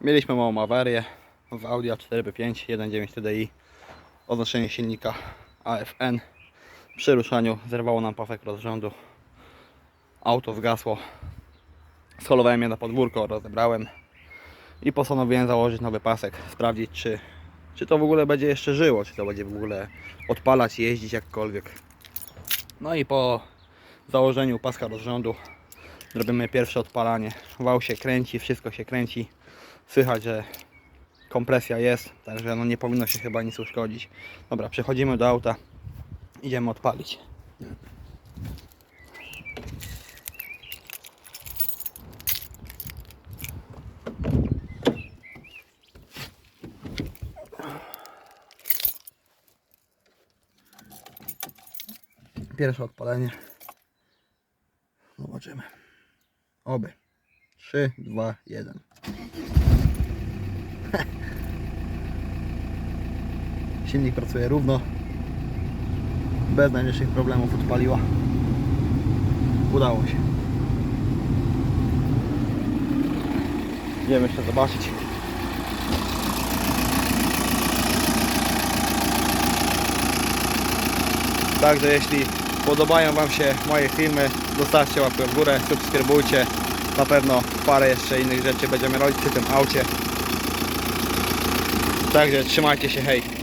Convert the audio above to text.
Mieliśmy małą awarię w Audi A4 5 1.9 TDI. Odnoszenie silnika AFN. Przy ruszaniu zerwało nam pasek rozrządu. Auto zgasło. Scholowałem je na podwórko, rozebrałem i postanowiłem założyć nowy pasek, sprawdzić czy, czy to w ogóle będzie jeszcze żyło, czy to będzie w ogóle odpalać, jeździć jakkolwiek. No i po założeniu paska rozrządu robimy pierwsze odpalanie. Wał się kręci, wszystko się kręci. Słychać, że kompresja jest, także no nie powinno się chyba nic uszkodzić. Dobra, przechodzimy do auta, idziemy odpalić. Pierwsze odpalenie. Zobaczymy. Oby. 3, 2, 1. Silnik pracuje równo. Bez najmniejszych problemów odpaliła. Udało się. Idziemy jeszcze zobaczyć. Także jeśli podobają Wam się moje filmy, zostawcie łapkę w górę, subskrybujcie. Na pewno parę jeszcze innych rzeczy będziemy robić przy tym aucie. Także trzymajcie się, hej!